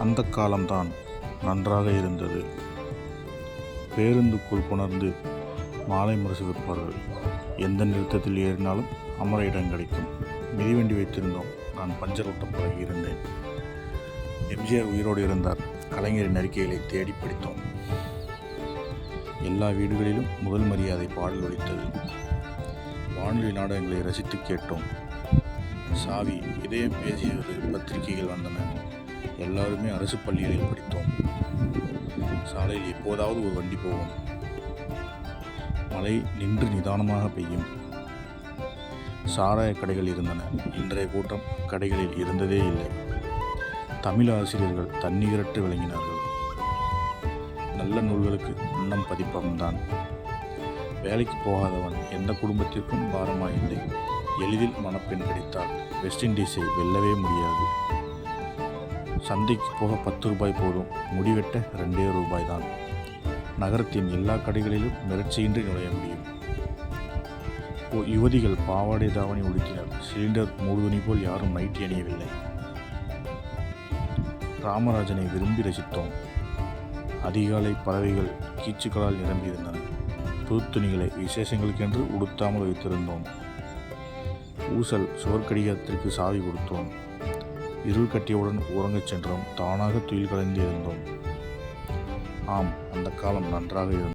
அந்த காலம்தான் நன்றாக இருந்தது. பேருந்துக்குள் புணர்ந்து மாலை முரசு விற்பார்கள் எந்த நிறுத்தத்தில் ஏறினாலும் அமர இடம் கிடைக்கும். மிதிவண்டி வைத்திருந்தோம். நான் பஞ்சர் ஓட்ட பழகி இருந்தேன். எம்ஜிஆர் உயிரோடு இருந்தார். கலைஞரின் அறிக்கைகளை தேடி படித்தோம். எல்லா வீடுகளிலும் முதல் மரியாதை பாடல் ஒழித்தது வானொலி நாடகங்களை ரசித்து கேட்டோம். சாவி இதயம் பேசியது பத்திரிகைகள் வந்தன. எல்லாருமே அரசு பள்ளிகளில் படித்தோம். சாலையில் எப்போதாவது ஒரு வண்டி போகும் மழை நின்று நிதானமாக பெய்யும். சாராய கடைகள் இருந்தன. இன்றைய கூட்டம் கடைகளில் இருந்ததே இல்லை. தமிழ் ஆசிரியர்கள் தண்ணீரட்டு விளங்கினார்கள். நல்ல நூல்களுக்கு உண்ணம் பதிப்பம்தான் வேலைக்கு போகாதவன் எந்த குடும்பத்திற்கும் பாரமாயில்லை. எளிதில் மணப்பெண் கிடைத்தால் வெஸ்ட் இண்டீஸை வெல்லவே முடியாது. சந்தைக்கு போக பத்து ரூபாய் போதும். முடிவெட்ட ரெண்டே ரூபாய் தான். நகரத்தின் எல்லா கடைகளிலும் மிரட்சியின்றி நுழைய முடியும். யுவதிகள் பாவாடை தாவணி உடுத்தினர். சிலிண்டர் மூடுதுணி போல் யாரும் நைட்டி அணியவில்லை. ராமராஜனை விரும்பி ரசித்தோம். அதிகாலை பறவைகள் கீச்சுக்களால் நிரம்பியிருந்தன. புது துணிகளை விசேஷங்களுக்கென்று உடுத்தாமல் வைத்திருந்தோம். ஊசல் சுவர்க்கடிகாரத்திற்கு சாவி கொடுத்தோம். இருள் கட்டியவுடன் உறங்கச் சென்றோம். தானாக துயில் கலைந்து இருந்தோம் ஆம் அந்த காலம் நன்றாக இருந்தது.